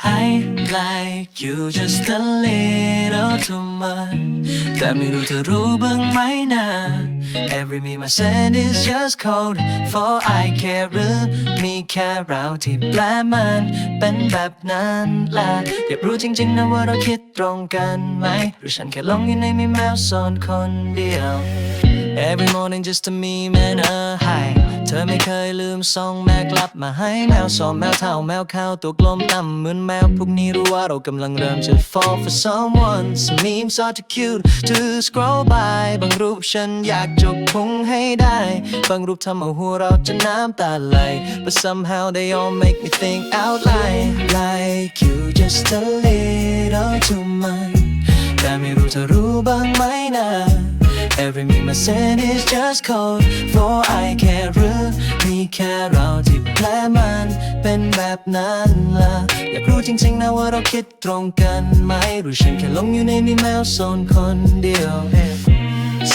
I like you just a little too much แต่ไม่รู้เธอรู้บ้างไหมนะ Every me my sand is just cold for I care หรือมีแค่เราที่แปลมันเป็นแบบนั้นล่ะอยากรู้จริงๆนะว่าเราคิดตรงกันไหม หรือฉันแค่หลงอยู่ในมีแมวซ่อนคนเดียว Every morning just to me man a high เธอไม่เคยลืมส่งแม่กลับมาให้แมวสอมแมวเท่าแมวขาวตัวกลมต่ำเหมือนแมวพวกนี้รู้ว่าเรากำลังเริ่มจะ fall for someone Some memes are too cute to scroll by บางรูปฉันอยากจกพุงให้ได้ บางรูปทำเอาหัวเราจะน้ำตาไหล But somehow they all make me think out loud Like you just a little too much แต่ไม่รู้เธอรู้บ้างไหมนะ Every me my sin is just cold for I care หรือมีแค่เราที่แผลมันเป็นแบบนั้นล่ะ อยากรู้จริงๆนะว่าเราคิดตรงกันไหม หรือฉันแค่ลงอยู่ในมีแมวโซนคนเดียว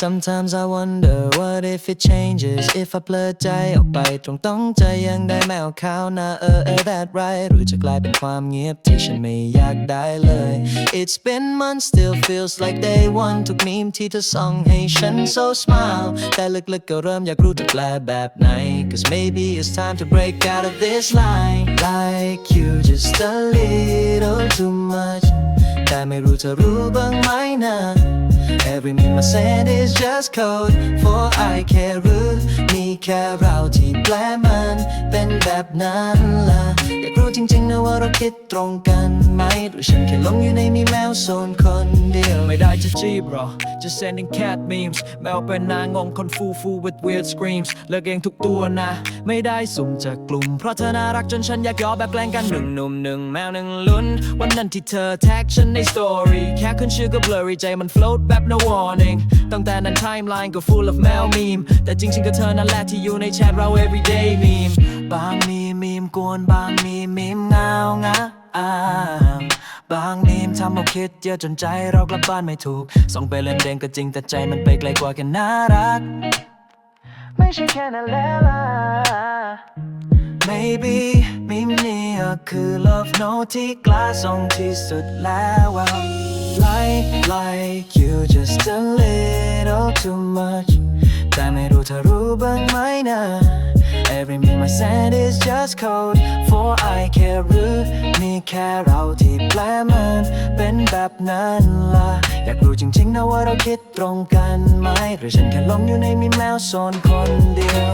Sometimes I wonder what if it changes if I เพลอใจออกไปตรงต้องใจยังได้แมวขาวนะเออเออ that right หรือจะกลายเป็นความเงียบที่ฉันไม่อยากได้เลย It's been months still feels like day one ทุกมีมที่เธอส่งให้ฉัน so smile แต่ลึกๆก็เริ่มอยากรู้จะแปลแบบไหน Cause maybe it's time to break out of this line like you just a little too much แต่ไม่รู้เธอรู้บ้างไหมนะ Every me my sand is just code for I care หรือมีแค่เราที่แปลมันเป็นแบบนั้นล่ะ อยากรู้จริงๆนะว่าเราคิดตรงกันไหมหรือฉันแค่หลงอยู่ในมีแมวโซนคนเดียว ไม่ได้จะจีบหรอ just sending cat memes แมวเป็นนางงงคนฟูฟู with weird screams เลิกเองทุกตัวนะ ไม่ได้สุ่มจากกลุ่ม เพราะเธอน่ารักจนฉันอยากยอแบบแกล้งกันหนึ่งหนุ่มหนึ่งแมวหนึ่งลุ้น วันนั้นที่เธอแท็กฉันใน story ขึ้นชื่อก็ blurry ใจมัน float แบบ no warning ตั้งแต่นั้น timeline ก็ full of แมว meme แต่จริงๆก็เธอนั่นแหละที่อยู่ในแชทเรา everyday meme บางมีมีมกวนบางมีมีมเงางะอ้ามบางมีมทำเอาคิดเยอะจนใจเรากลับบ้านไม่ถูก ส่งไปเล่นเด้งก็จริงแต่ใจมันไปไกลกว่าแค่น่ารัก ไม่ใช่แค่นั้นแล้วล่ะ Maybe มิมนี่ก็คือ love note ที่กล้าส่งที่สุดแล้ว I like you just a little too much แต่ไม่รู้เธอรู้บ้างไหมนะ Every me my sand is just cold for I care หรือมีแค่เราที่แปลมันเป็นแบบนั้นล่ะ อยากรู้จริงๆนะว่าเราคิดตรงกันไหม หรือฉันแค่หลงอยู่ในมีแมวโซนคนเดียว